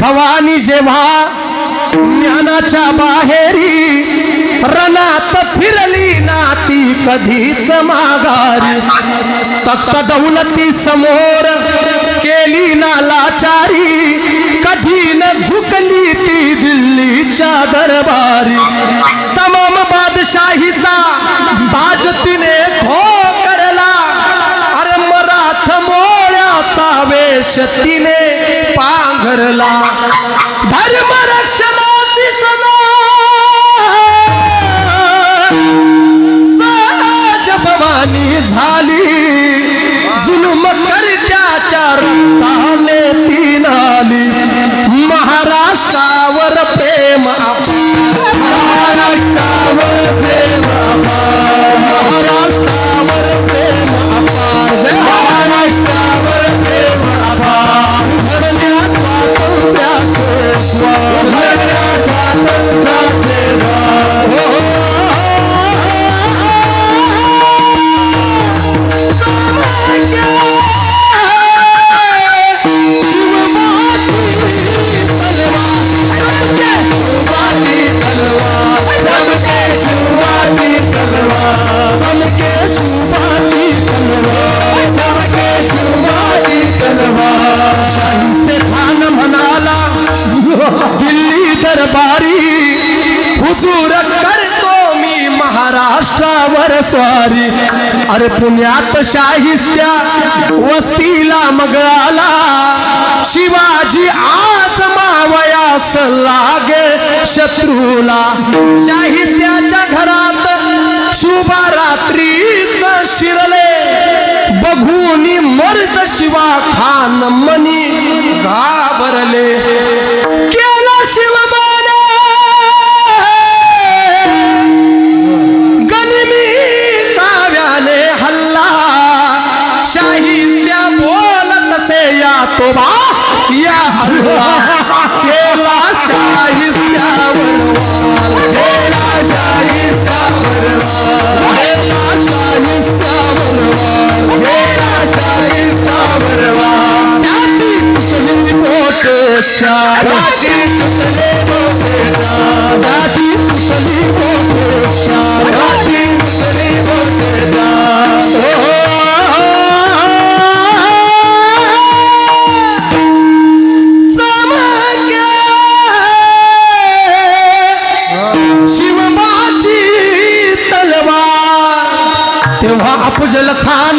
भवानी जेव्हा ज्ञानाच्या बाहेरी रणात फिरली नाती कधीच माघारी. तक्त दौलती समोर केली ना लाचारी कधी न झुकली ती दिल्लीच्या दरबारी. तमाम बादशाहीचा बाज तिने खो करला. अरे मराठ मोळ्याचा वेश तिने पांघरला धर्म रक्षणाची सदा सहज भवानी झाली. हुजूर करतो मी महाराष्ट्रावर स्वारी. अरे पुण्यात शाहिस्त्या वस्तीला मग आला. शिवाजी आज मावयास लागे शत्रूला. शाहिस्त्याच्या घरात शुभा रात्रीच शिरले. बघून मर्द शिवा खान मनी. गा या तो बा या हल्ला केला शाहिस्त्यावर वार. केला शाहिस्त्यावर वार. केला शाहिस्त्यावर वार. केला शाहिस्त्यावर वार. त्याची कुठली मोठेच्या त्याची तेव्हा अफजल खान,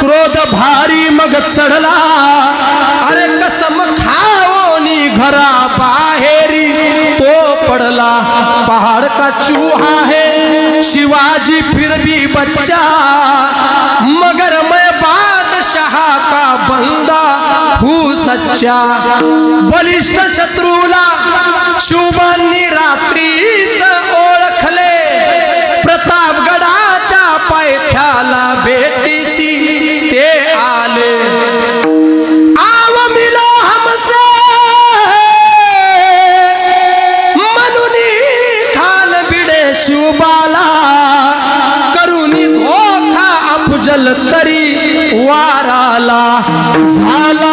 क्रोध भारी मगत चढला अरे कसम खाओनी घरा बाहेरी तो पडला पहाड का चूहा है। शिवाजी फिर भी बच्चा, मगर मैं बादशाह का बंदा हूँ सच्चा। बलिष्ठ शत्रूला शुभांनी रात्रीच शिवबाला करुनी धोखा अफजल तरी वाराला झाला.